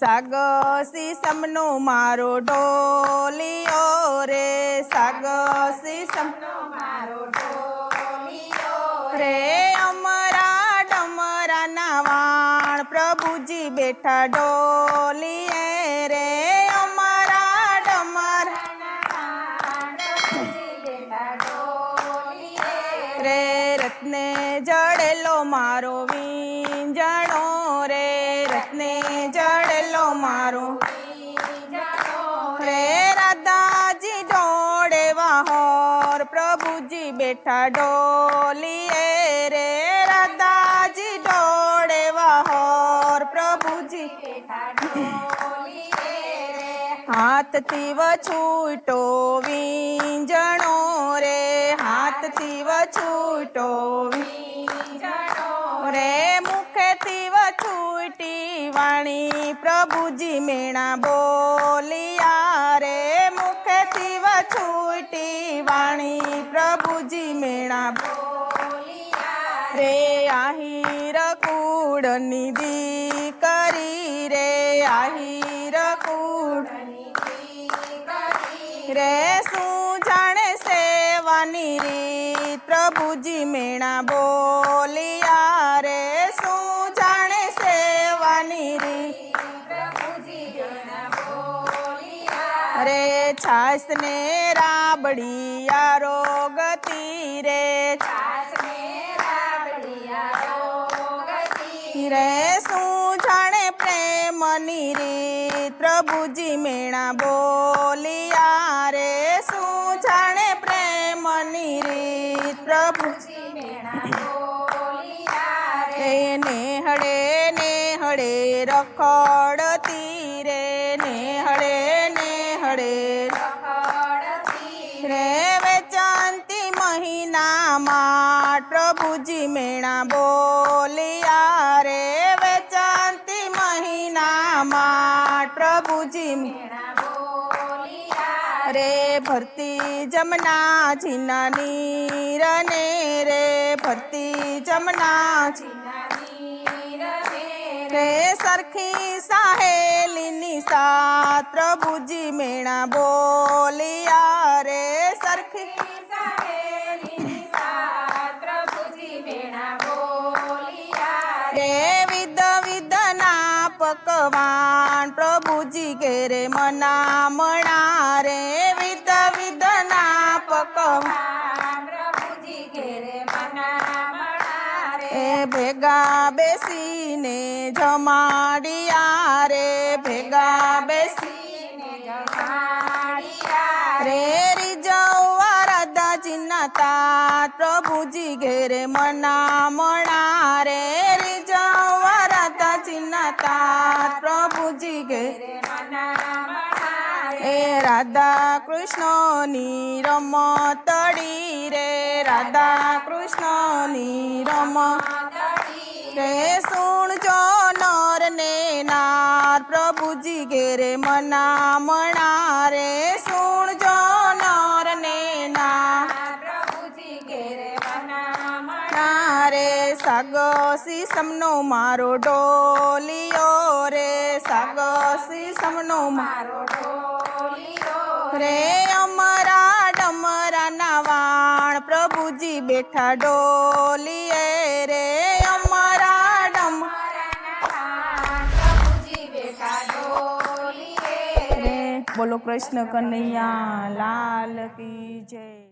સાગ સીસમનો મારો ડોલિયો રે. સાગ ઢોલિયો રે. અમરા ડમરાના વાણ પ્રભુજી બેઠા ડોલીએ રે. અમારા ડમરા રે. રત્ને જડેલો મારો વીંજણો વાહોર પ્રભુજી બેઠા ડોલીએ રે રાધાજી ડોળે વાહોર પ્રભુજી હાથથી વછૂટો વીંજણો રે. હાથથી વછૂટો રે. મુખેથી વછૂટી વાણી પ્રભુજી મેણા બોલિયા રે, મુખેથી વછૂટી વાણી પ્રભુજી મેણા રે, આહીર કુળની દીકરી રે, આહીર કુળ રે, શું જાણે સેવાની રીત પ્રભુજી મેણા બોલિયા છાસ ને રાબડી રોગ તીરે. રે શું જાણે પ્રેમની રીત? પ્રભુજી મેણા બોલિયા રે. શું જાણે પ્રેમની રીત? પ્રભુજી રે. ને હળે રખડતી પ્રભુજી મેણા બોલિયા રે વેચાંતિ મહિનામાં પ્રભુજી રે ભરતી જમના જીના નીરને રે ભરતી જમના રે સરખી સાહેલીની સાત પ્રભુજી મેણા બોલિયા રે સરખી રે પકવાન પ્રભુજી ઘેરે મનામણા રે વિધ વિધના પકવાન. એ ભેગા બેસીને જમાડિયા રે ભેગા બેસી રે. રીજવા રાધાજીના તાત પ્રભુજી ઘેરે મનામણા રે રીજવા તાત પ્રભુજી ઘેરે એ રાધા કૃષ્ણની રમતડી રે. રાધા કૃષ્ણની રમ રે. સુણજો નર ને નાર પ્રભુજી ઘેરે મનામણા રે. સાગસી સમનો મારો ડોલિયો રે સાગસી સમનો મારો રે. અમરા ડમરાના વાણ, પ્રભુજી બેઠા ડોલીએ રે. અમારા ડમ બોલો કૃષ્ણ કનૈયા, લાલ કી જય.